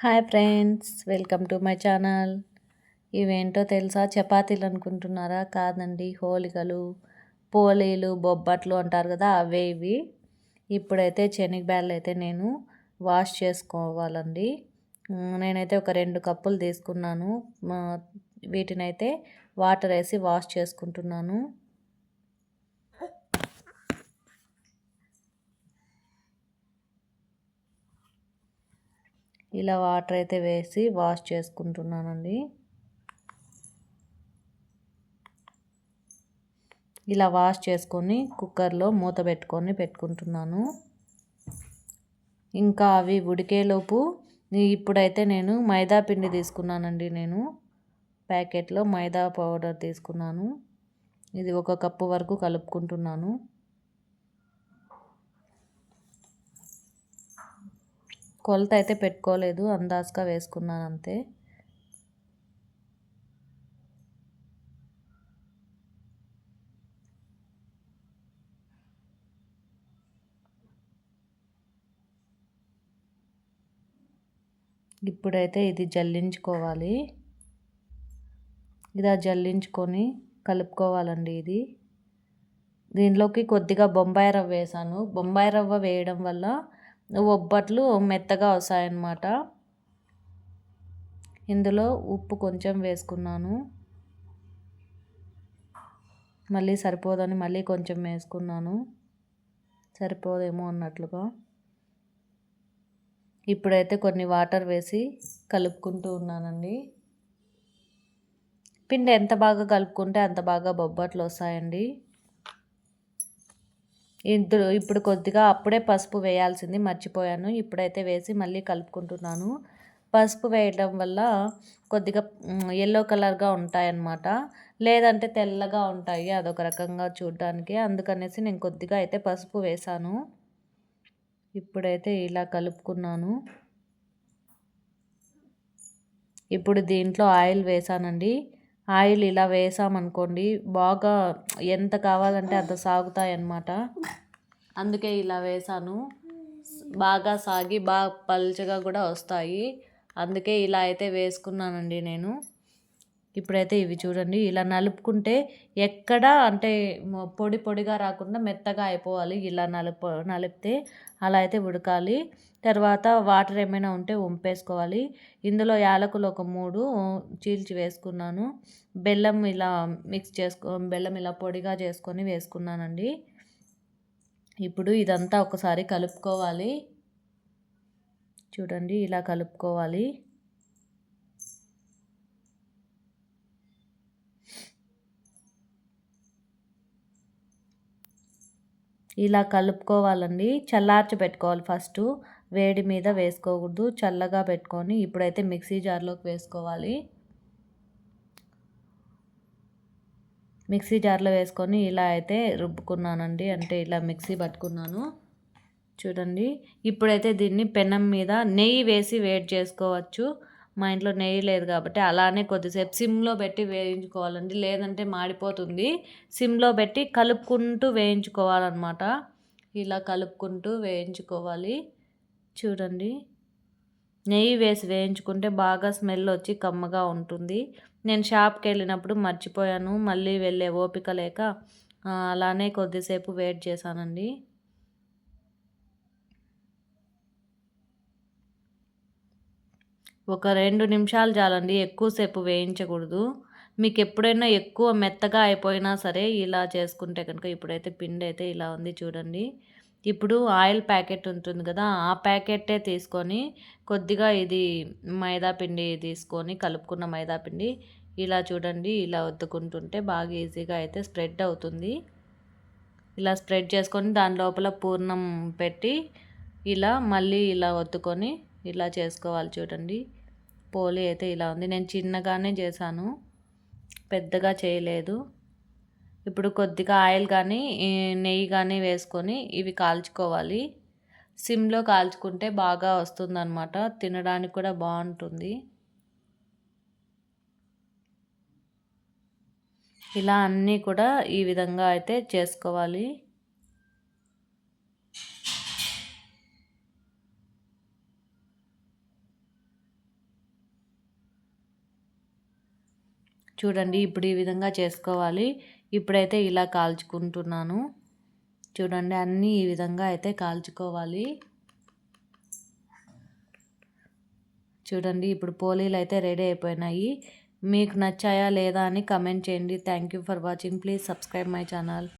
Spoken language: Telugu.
Hi friends welcome to my channel. ఇవేంటో తెలుసా? చపాతీలు అనుకుంటున్నారా? కాదండి హోలికలు పోలీలు బొబ్బట్లు అంటారు కదా అవే ఇవి. ఇప్పుడైతే శనగబ్యాళ్ళు అయితే నేను వాష్ చేసుకోవాలండి. నేనైతే ఒక రెండు కప్పులు తీసుకున్నాను. వీటినైతే వాటర్ వేసి వాష్ చేసుకుంటున్నాను. ఇలా వాటర్ అయితే వేసి వాష్ చేసుకుంటున్నానండి. ఇలా వాష్ చేసుకొని కుక్కర్లో మూత పెట్టుకొని పెట్టుకుంటున్నాను. ఇంకా అవి ఉడికేలోపు ఇప్పుడైతే నేను మైదా పిండి తీసుకున్నానండి నేను. ప్యాకెట్లో మైదా పౌడర్ తీసుకున్నాను. ఇది ఒక కప్పు వరకు కలుపుకుంటున్నాను. కొలత అయితే పెట్టుకోలేదు అందాజుగా వేసుకున్నాను అంతే. ఇప్పుడైతే ఇది జల్లించుకోవాలి. ఇలా జల్లించుకొని కలుపుకోవాలండి ఇది. దీనిలోకి కొద్దిగా బొంబాయి రవ్వ వేసాను. బొంబాయి రవ్వ వేయడం వల్ల ఒబ్బట్లు మెత్తగా వస్తాయన్నమాట. ఇందులో ఉప్పు కొంచెం వేసుకున్నాను. మళ్ళీ సరిపోదని మళ్ళీ కొంచెం వేసుకున్నాను. సరిపోదేమో అన్నట్లుగా. ఇప్పుడైతే కొన్ని వాటర్ వేసి కలుపుకుంటూ ఉన్నానండి. పిండి ఎంత బాగా కలుపుకుంటే అంత బాగా బొబ్బట్లు వస్తాయండి. ఇందులో ఇప్పుడు కొద్దిగా అప్పుడే పసుపు వేయాల్సింది మర్చిపోయాను. ఇప్పుడైతే వేసి మళ్ళీ కలుపుకుంటున్నాను. పసుపు వేయడం వల్ల కొద్దిగా ఎల్లో కలర్గా ఉంటాయన్నమాట. లేదంటే తెల్లగా ఉంటాయి అదొక రకంగా చూడడానికి. అందుకనేసి నేను కొద్దిగా అయితే పసుపు వేసాను ఇప్పుడైతే ఇలా కలుపుకున్నాను. ఇప్పుడు దీంట్లో ఆయిల్ వేసానండి ఆయిల్ ఇలా వేసామనుకోండి బాగా ఎంత కావాలంటే అంత సాగుతాయి అన్నమాట అందుకే ఇలా వేసాను. బాగా సాగి బాగా పల్చగా కూడా వస్తాయి. అందుకే ఇలా అయితే వేసుకున్నానండి నేను. ఇప్పుడైతే ఇవి చూడండి. ఇలా నలుపుకుంటే ఎక్కడ అంటే పొడి పొడిగా రాకుండా మెత్తగా అయిపోవాలి. ఇలా నలుపు నలిపితే అలా అయితే ఉడకాలి. తర్వాత వాటర్ ఏమైనా ఉంటే వంపేసుకోవాలి. ఇందులో యాలకులు ఒక మూడు చీల్చి వేసుకున్నాను. బెల్లం ఇలా మిక్స్ చేసుకో బెల్లం ఇలా పొడిగా చేసుకొని వేసుకున్నానండి. ఇప్పుడు ఇదంతా ఒకసారి కలుపుకోవాలి. చూడండి ఇలా కలుపుకోవాలి. ఇలా కలుపుకోవాలండి. చల్లార్చి పెట్టుకోవాలి ఫస్ట్. వేడి మీద వేసుకోకూడదు. చల్లగా పెట్టుకొని ఇప్పుడైతే మిక్సీ జార్లోకి వేసుకోవాలి. మిక్సీ జార్లో వేసుకొని ఇలా అయితే రుబ్బుకున్నానండి. అంటే ఇలా మిక్సీ పట్టుకున్నాను. చూడండి. ఇప్పుడైతే దీన్ని పెనం మీద నెయ్యి వేసి వేడి చేసుకోవచ్చు. మా ఇంట్లో నెయ్యి లేదు కాబట్టి అలానే కొద్దిసేపు సిమ్లో పెట్టి వేయించుకోవాలండి. లేదంటే మాడిపోతుంది. సిమ్లో పెట్టి కలుపుకుంటూ వేయించుకోవాలన్నమాట. ఇలా కలుపుకుంటూ వేయించుకోవాలి. చూడండి. నెయ్యి వేసి వేయించుకుంటే బాగా స్మెల్ వచ్చి కమ్మగా ఉంటుంది. నేను షాప్కి వెళ్ళినప్పుడు మర్చిపోయాను. మళ్ళీ వెళ్ళే ఓపిక లేక అలానే కొద్దిసేపు వెయిట్ చేశానండి. ఒక రెండు నిమిషాలు చాలండి ఎక్కువసేపు వేయించకూడదు. మీకు ఎప్పుడైనా ఎక్కువ మెత్తగా అయిపోయినా సరే ఇలా చేసుకుంటే కనుక ఇప్పుడైతే పిండి అయితే ఇలా ఉంది చూడండి. ఇప్పుడు ఆయిల్ ప్యాకెట్ ఉంటుంది కదా ఆ ప్యాకెటే తీసుకొని కొద్దిగా ఇది మైదా పిండి తీసుకొని కలుపుకున్న మైదా పిండి ఇలా చూడండి ఇలా వద్దుకుంటుంటే బాగా ఈజీగా అయితే స్ప్రెడ్ అవుతుంది. ఇలా స్ప్రెడ్ చేసుకొని దాని లోపల పూర్ణం పెట్టి ఇలా మళ్ళీ ఇలా ఒత్తుకొని ఇలా చేసుకోవాలి చూడండి. పోలి అయితే ఇలా ఉంది. నేను చిన్నగానే చేశాను. పెద్దగా చేయలేదు. ఇప్పుడు కొద్దిగా ఆయిల్ కానీ నెయ్యి కానీ వేసుకొని ఇవి కాల్చుకోవాలి. సిమ్లో కాల్చుకుంటే బాగా వస్తుందన్నమాట. తినడానికి కూడా బాగుంటుంది. ఇలా అన్నీ కూడా ఈ విధంగా అయితే చేసుకోవాలి. చూడండి ఇప్పుడు ఈ విధంగా చేసుకోవాలి. ఇప్పుడైతే ఇలా కాల్చుకుంటున్నాను. చూడండి అన్నీ ఈ విధంగా అయితే కాల్చుకోవాలి. చూడండి ఇప్పుడు పోలీలు అయితే రెడీ అయిపోయినాయి. మీకు నచ్చాయా లేదా అని కమెంట్ చేయండి. Thank you for watching. Please subscribe my channel.